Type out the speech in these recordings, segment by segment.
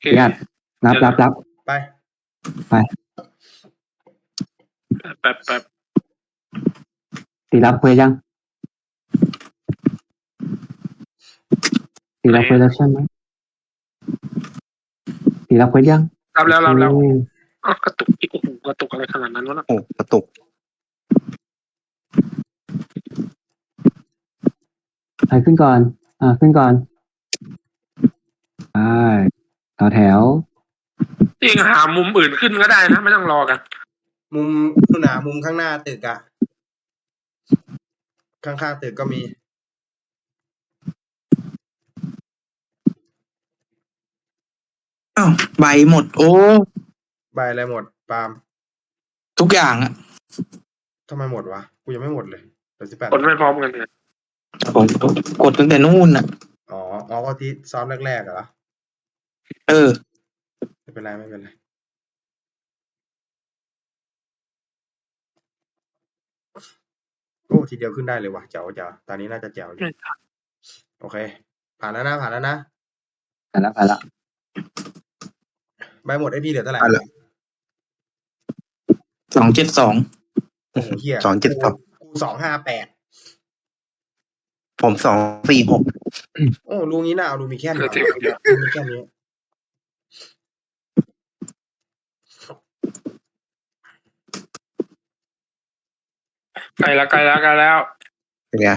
เคญาติรับรับรับไปแป๊บแป๊บตีรับเควสยังตีรับเควสแล้วใช่ไหมตีรับเควสยังรับแล้วรับแล้วโอเคอ๋อกระตุกอีกโอ้โหกระตุกอะไรขนาดนั้นวะน่ะโอ้กระตุกใครขึ้นก่อน อ่าขึ้นก่อนไปต่ อแถวจริงหามุมอื่นขึ้นก็ได้นะ ไม่ต้องรอกัน มุมนู่นน่ะมุมข้างหน้าตึกอะข้างๆตึกก็มี อ้าวใบหมด โอ้ ใบอะไรหมดปาล์มทุกอย่างอะทำไมหมดวะ กูยังไม่หมดเลยเหลือสิบแปดคนไม่พร้อมกันเลยผมกดตั้งแต่นู่นอะอ๋ออ๋อก็ที่ซ้อมแรกๆเหรอ เออ ไม่เป็นไรไม่เป็นไรโอ้ทีเดียวขึ้นได้เลยว่ะเจ๋วเจ๋วตอนนี้น่าจะแจ๋วอยู่โอเค ผ่านแล้วนะผ่านแล้วนะไปแล้วไปแล้วใบหมดไอพีเหลือเท่าไหร่เอาละสองเจ็ดสองโอ้โหเฮียสองเจ็ดสองกูสองห้าแปดผมสองสี่หกโอ้ลุงนี้น่าเอาลุงมีแค่นี้ลุงมีแค่นี้ ใกล้แล้วใกล้แล้วใกล้แล้วเป็นไง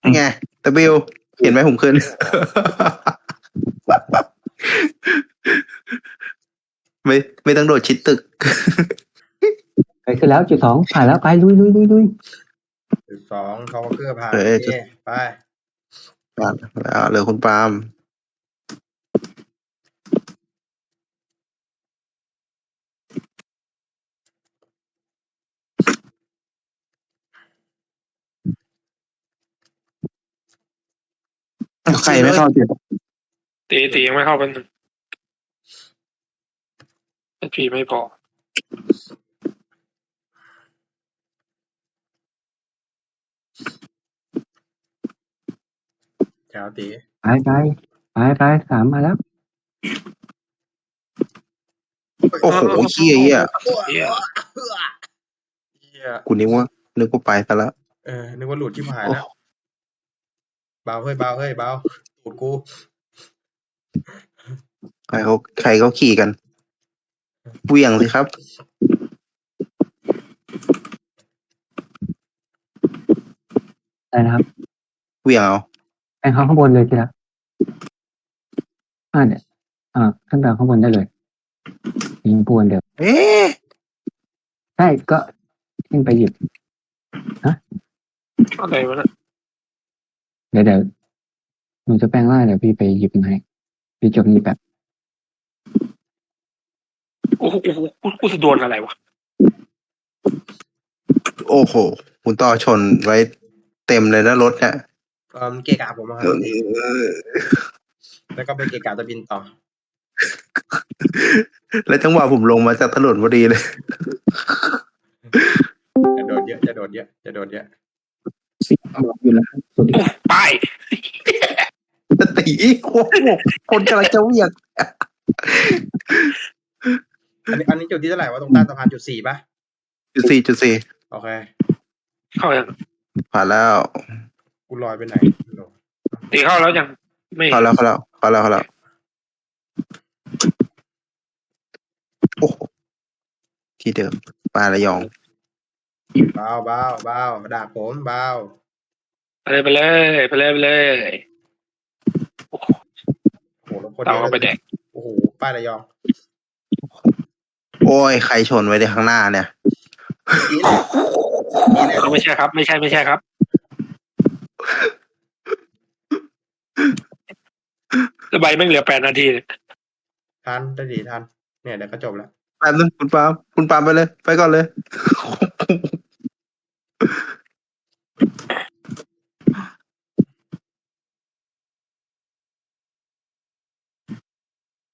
เป็นไงตะบิวเห็นไหมผมขึ้นไม่ไม่ต้องโดดชิดตึกไปขึ้นแล้วจุดสองผ่านแล้วไปลุยลุยลุยลุยจุดสองทาวเกอร์ผ่านเออโอจุเคดไปแล้วเหลือคุณปาล์ม ใครไม่เข้าเจ็ดตีตียังไม่เข้าเป็นไอพีไม่พอแถวตีไปไปไปไปสามมาแล้ว โอ้โหเฮียเฮียเหี้ยเฮียกูนึกว่านึกว่าไปซะแล้วเออนึกว่าหลุดที่หายโอ้แล้ว เบาเฮ้ยเบาเฮ้ยเบาตูดกูใครเขาใครเขาขี่กันเวี่ยงสิครับได้นะครับเวี่ยงเอาแองเข้าข้างบนเลยทีละอ่าเนี่ยอ่าขึ้นไปข้างบนได้เลยยิงปวนเดี๋ยวเอ๊ะใช่ก็ขึ้นไปหยิบอะไรวะน่ะ เดี๋ยวเดี๋ยวหนูจะแปลงร่างเดี๋ยวพี่ไปหยิบมาให้พี่จบนี้แบบโอ้โหกูกูจะโดนอะไรวะ โอ้โห คุณต่อชนไว้เต็มเลยนะรถเนี่ยเออเกะกะผมอะครับแล้วก็ไปเกะกะตะบินต่อ แล้วจังหวะผมลงมาจากถนนพอดีเลย จะโดดเยอะ จะโดดเยอะ จะโดดเยอะ สิบอกอยู่แล้ว ไปตีโอ้โหคนกำลังจะเวี่ยงอันนี้อันนี้จุดที่เท่าไหร่วะตรงใต้สะพานจุดสี่ปะจุดสี่จุดสี่โอเคเข้ายังผ่านแล้วกูลอยไปไหนโดดตีเข้าแล้วยังไม่เข้าแล้วเข้าแล้วเข้าแล้วเข้าแล้วโอ้โหที่เดิมปลาระยองเบาเบาเบาด่าผมเบา ไปเลยไปเลยไปเลยไปเลยโอ้โหแล้วคนเตาเอาไปแดกโอ้โหป้ายระยองโอ้ย ใครชนไว้ในข้างหน้าเนี่ย นี่แหละนี่แหละเอาไม่ใช่ครับ ไม่ใช่ไม่ใช่ครับ แล้วใบแม่งเหลือแปดนาทีเนี่ยทันได้ดีทันเนี่ยเดี๋ยวก็จบแล้วแป๊บนึงคุณปาล์มคุณปาล์มไปเลย ไปก่อนเลย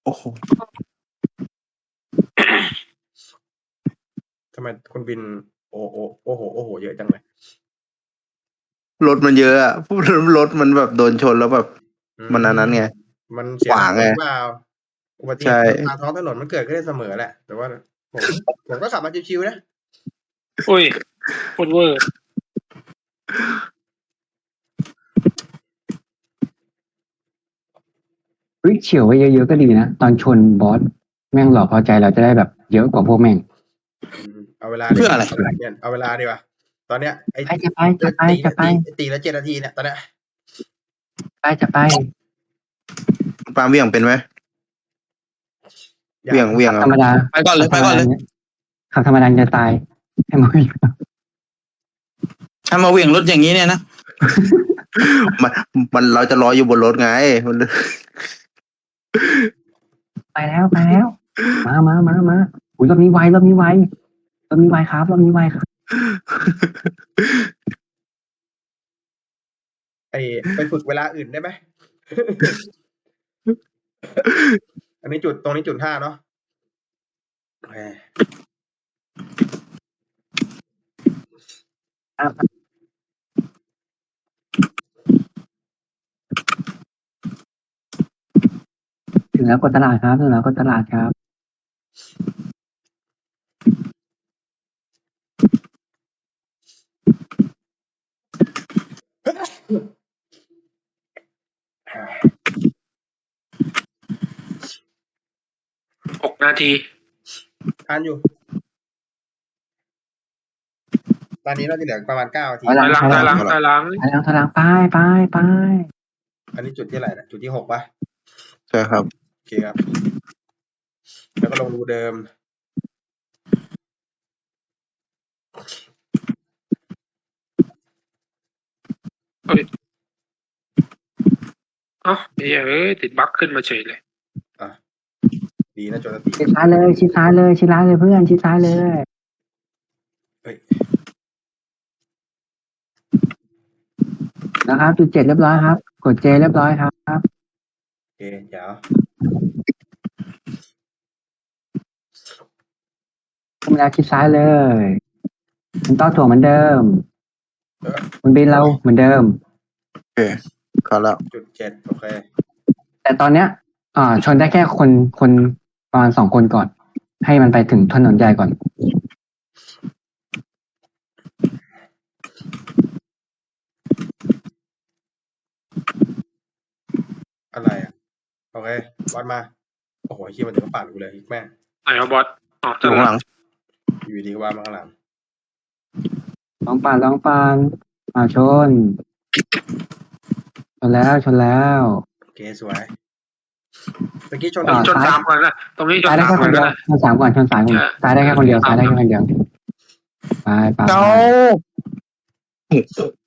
โอ้โห ทำไมคุณบิน โอ้โอ้โอ้โหโอ้โหเยอะจังเลยรถมันเยอะอะพูดรถมันแบบโดนชนแล้วแบบมันอันนั้นไง มันเสียขวางไงเปล่าอุบัติเหตุทางท้องถนนมันเกิดขึ้นได้เสมอแหละ แต่ว่าผมผมก็ขับมาชิวๆนะ อุ้ยโคตรเวอร์ ฮ้ยเฉียวไว้เยอะๆก็ดีนะ ตอนชนบอสแม่งหลอกพอใจเราจะได้แบบเยอะกว่าพวกแม่ง เอาเวลาเพื่ออะไรเนี่ยเอาเวลาดีกว่าตอนเนี้ยไอ้ไปจะไปจะไปตีจะไปตีตีละเจ็ดนาทีเนี่ยตอนเนี้ยไปจะไปคุณปาล์มเวี่ยงเป็นไหมอย่าเวี่ยงเวี่ยงธรเอารมดาไปก่อนเลยไปก่อนเลยขับธรรมดาจะตายให้มันถ้ามาเหวี่ยงรถอย่างนี้เนี่ยนะมันมันเราจะรออยู่บนรถไงมัน ไปแล้วไปแล้ว มามามามาอุ้ยรอบนี้ไวรอบนี้ไวรอบนี้ไวครับรอบนี้ไวครับไอ้ไปฝึกเวลาอื่นได้ไหมอันนี้จุดตรงนี้จุดห้าเนาะโอเถึงแล้วกดตลาดครับถึงแล้วกดตลาดครับหกนาทีทานอยู่ตอนนี้เราจะเหลือประมาณเก้านาทีถอยหถอยหลังถอยหลังถอยหลังไปแล้วทางไปไปไปอันนี้จุดที่อะไรนะจุดที่หกปะใช่ครับโอ เคครับ แล้วก็ลงรูเดิมเอ้าเอ้ยเอ้ยติดบั๊กขึ้นมาเฉยเลยดีนะจนติชิดซ้ายเลยชิดซ้ายเลยชิดซ้ายเลยเพื่อนชิดซ้ายเลย เฮ้ย นะครับจุดเจ็ดเรียบร้อยครับ กดเจเรียบร้อยครับ โอเค เดี๋ยว ธรรมดาชิดซ้ายเลย คุณต้อถั่วเหมือนเดิม คุณบินเราเหมือนเดิม โอเคเข้าแล้วจุดเจ็ดโอเค แต่ตอนเนี้ย อ่า ชนได้แค่คนคนประมาณสองคนก่อน ให้มันไปถึงถนนใหญ่ก่อน อะไรอะ โอเควัดมา โอ้โหขี้ยมันถึงก็ปาดกูเลยแม่งไหนวะบอสอ๋ออเจอยู่ข้างหแล้ลัวงอยู่ดีก็ว่ามาข้างหลังลองปานลองปานมาชน ชนแล้วชนแล้ว โอเคสวยเมื่อกี้ชนตรงนี้ชนซ้ายสามก่อนนะตรงนี้ชนซ้ายได้สามแค่ก่คอนนเดียวนะชนสามก่อนชนสามก่อนใช่ซ้ายได้แค่คนเดียวซ้ายได้แค่คนเดียวไปไปเอา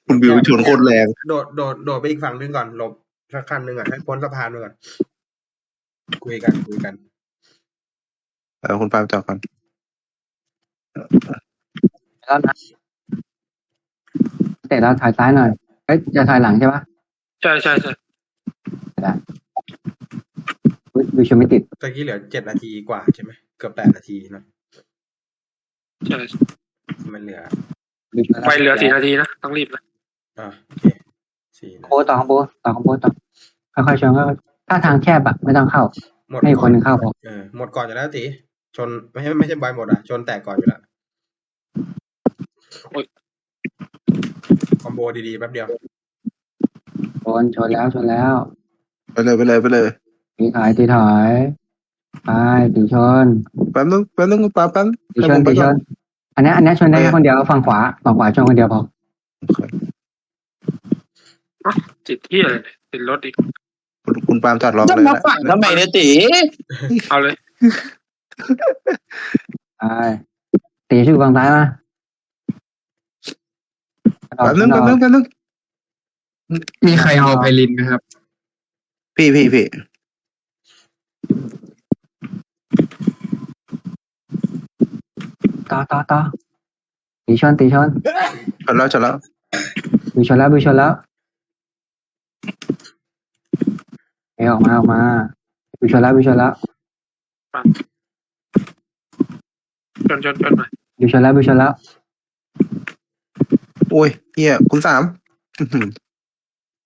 คุณบิวชนโคตรแรง โดดโดดโดดไปอีกฝั่งหนึงก่อนหลบสักคันหนึ่งอะให้พ้นสะพานไปก่อน คุยกันคุยกัน เออคุณปาล์มจอดก่อนแล้วนะเตะเราถอยซ้ายหน่อยเอ้ยจะถอยหลังใช่ปะใช่ใช่ใช่อุ๊ยดูชมไม่ติด ตะกี้เหลือเจ็ดนาทีกว่าใช่ไหมเกือบแปดนาทีเนอะใช่ มันเหลือดูชมไฟเหลือสี่นาทีนะ ต้องรีบนะ อะโอเคสี่นะ โบต่อของโบต่อของโบต่อค่อยๆชนค่อยๆ ถ้าทางแคบอะไม่ต้องเข้า หมดให้คนหนึ่งเข้าพอเออหมดก่อนอยู่แล้วตีชนไม่ใช่ไม่ใช่ใบหมดอะ ชนแตกก่อนอยู่แล้วคอมโบดีๆแป๊บเดียว ชนชนแล้วชนแล้วไปเลยไปเลยไปเลยตีถอยตีถอยไปตีชนแป๊บนึงแป๊บนึงคุณปาล์มแป๊บตีชนตีชนอันเนี้ยอันเนี้ยชนได้แค่คนเดียวฝั่งขวาฝั่งขวาชนคนเดียวพอ ติดที่อะไรเนี่ยติดรถอีก คุณคุณปาล์มจอดรอจะเลยมานะฝังทำไมเนี่ยตีเอาเลยไปตีชื่อฝั่งซ้ายมาแป๊บนึงแป๊บนึงแป๊บนึงมีใครเอาไพลินไหมครับ พี่พี่พี่ต่อต่อต่อตีชนตีชนจอดแล้วจอดแล้วบิวชนแล้วบิวชนแล้ว เออออกมาออกมาบิวชนแล้วบิวชนแล้วชนชนชนมาบิวชนแล้วบิวชนแล้วโอ้ยเฮียคุณสามอื้อหือ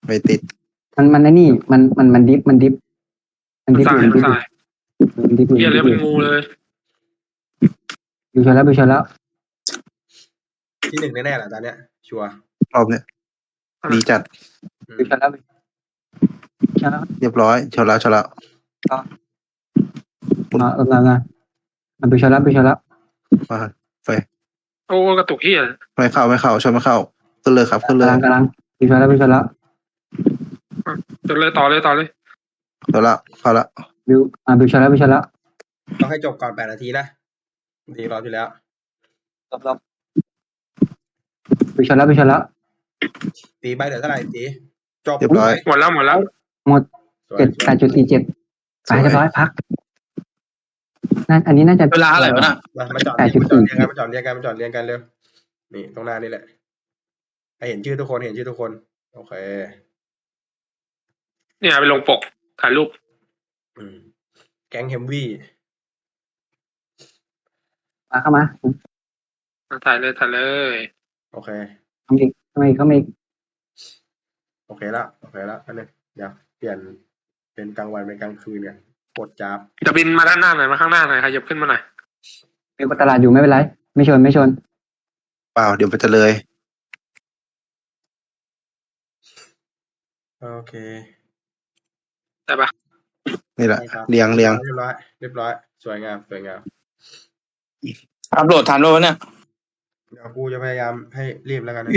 ไม่ติด มันมันไอ้นี่ มันมันมันดิฟมันดิฟมันดิฟอซ้ายยู่มันดิฟอซ้ายู่ยดิบเฮียเลยเป็นงูเลยบิวชนแล้วบิวชนแล้วที่หนึ่งแน่ๆแหละตอนเนี้ยชัวร์รอบเนี้ยดีจัดอืมบิวชนแล้วบิ วชนแล้วเรียบร้อยชนแล้วชนแล้วมาเออมามามันบิวชนแล้วบิวชนแล้วมาไฟโอ้กระตุกเฮียไม่เข้าไม่เข้าชนไม่เข้าขึ้นเลยครับขึ้นเลยกำลังกำลังบิวชนแล้วบิวชนแล้วจนเลยต่อเลยต่อเลยชนแล้วเข้าแล้วบิวอ่าบิวชนแล้วบิวชนแล้วต้องให้จบก่อนแปดนาทีนะดีรอบที่แล้วรอบรอบบิวชนแล้วบิวชนแล้วตีใบเหลือเท่าไหร่ตี จบเรียบร้อยหมดแล้วหมดแล้วสวยเจ็ดแปดจุดสี่เจ็ดไปเรียบร้อยพักนั่นอันนี้น่าจะเวลาอะไรวะน่ะมามาจอดแปดจุเรีดสี่ยงกันมาจอดเรียงกันมาจอดเรียงกันเร็วนี่ตรงหน้านี่แหละให้เห็นชื่อทุกคนเห็นชื่อทุกคน โอเค เนี่ยไปลงปกถ่ายรูปอืมแก๊งเฮมวี่มาเข้ามาถ่ายเลยถ่ายเลย โอเคเข้ามาอีกเข้ามาอีกเข้ามาอีก โอเคละโอเคละอันนี้เดี๋ยวเปลี่ยนเป็นกลางวันเป็นกลางคืนเนี่ยกดจับจะบินมาด้านหน้าหน่อยมาข้างหน้าหน่อยขยับขึ้นมาหน่อยมีคนตลาดอยู่ไม่เป็นไร ไม่ชนไม่ชน เปล่าเดี๋ยวมันจะเลยโอเคได้ปะนี่แหละได้ครับเรียงเรียงเรียบร้อยเรียบร้อยสวยงามสวยงามอัพโหลดทันวะเนี่ยเดี๋ยวกูจะพยายามให้รีบแล้วกันนะ